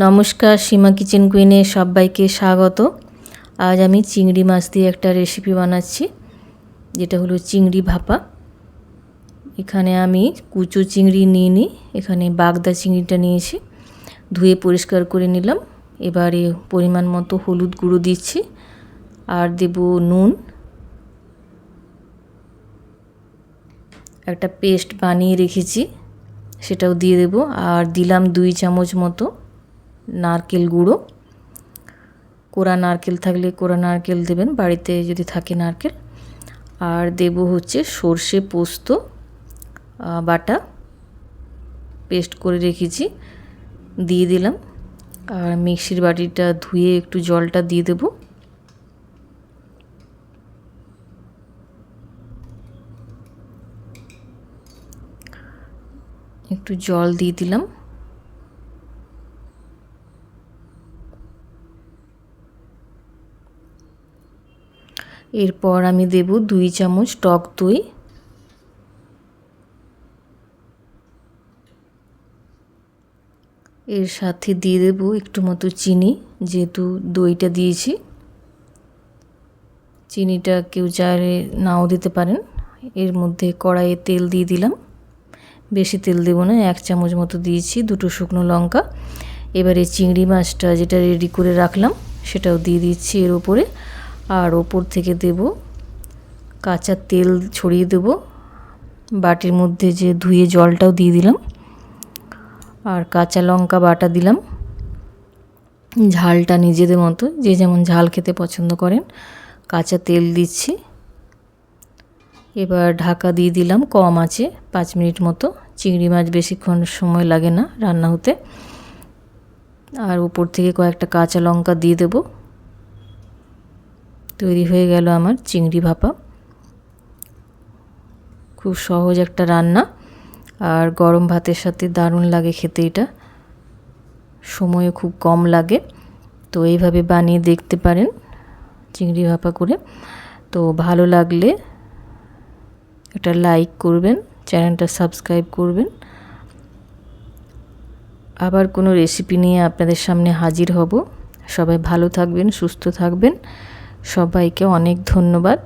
নমস্কার, সীমা কিচেন কুইনে সবাইকে স্বাগত। আজ আমি চিংড়ি মাছ দিয়ে একটা রেসিপি বানাচ্ছি, যেটা হলো চিংড়ি ভাপা। এখানে আমি কুচো চিংড়ি নিয়ে নিই, এখানে বাগদা চিংড়িটা নিয়েছি, ধুয়ে পরিষ্কার করে নিলাম। এবারে পরিমাণ মতো হলুদ গুঁড়ো দিচ্ছি, আর দেব নুন। একটা পেস্ট বানিয়ে রেখেছি, সেটাও দিয়ে দেবো, আর দিলাম দুই চামচ মতো নারকেল গুঁড়ো। কোরা নারকেল থাকলে কোরা নারকেল দেবেন, বাড়িতে যদি থাকে নারকেল। আর দেব হচ্ছে সর্ষে পোস্ত বাটা। পেস্ট করে রেখেছি, দিয়ে দিলাম। আর মিক্সির বাটিটা ধুয়ে একটু জলটা দিয়ে দেবো। একটু জল দিয়ে দিলাম। এরপর আমি দেব দুই চামচ টক দই। এর সাথে দিয়ে দেব একটু মতো চিনি, যেহেতু দইটা দিয়েছি। চিনিটা কেউ চাইলে নাও দিতে পারেন। এর মধ্যে কড়াইয়ে তেল দিয়ে দিলাম। বেশি তেল দেবো না, এক চামচ মতো দিয়েছি, দুটো শুকনো লঙ্কা। এবারে চিংড়ি মাছটা যেটা রেডি করে রাখলাম, সেটাও দিয়ে দিচ্ছি এর ওপরে আর ওপর থেকে দেব কাঁচা তেল ছড়িয়ে দেব। বাটির মধ্যে যে ধুয়ে জলটাও দিয়ে দিলাম। আর কাঁচা লঙ্কা বাটা দিলাম। ঝালটা নিজেদের মতো, যে যেমন ঝাল খেতে পছন্দ করেন, কাঁচা তেল দিচ্ছি। এবার ঢাকা দিয়ে দিলাম, কম আছে, পাঁচ মিনিট মতো। চিংড়ি মাছ বেশিক্ষণ সময় লাগে না রান্না হতে। আর উপর থেকে কয়েকটা কাঁচা লঙ্কা দিয়ে দেবো। তৈরি হয়ে গেল আমার চিংড়ি ভাপা। খুব সহজ একটা রান্না আর গরম ভাতের সাথে দারুণ লাগে খেতে এটা। সময়ও খুব কম লাগে। তো এইভাবে বানিয়ে দেখতে পারেন চিংড়ি ভাপা করে। তো ভালো লাগলে একটা লাইক করবেন, চ্যানেলটা সাবস্ক্রাইব করবেন। আবার কোনো রেসিপি নিয়ে আপনাদের সামনে হাজির হব। সবাই ভালো থাকবেন, সুস্থ থাকবেন। সবাইকে অনেক ধন্যবাদ।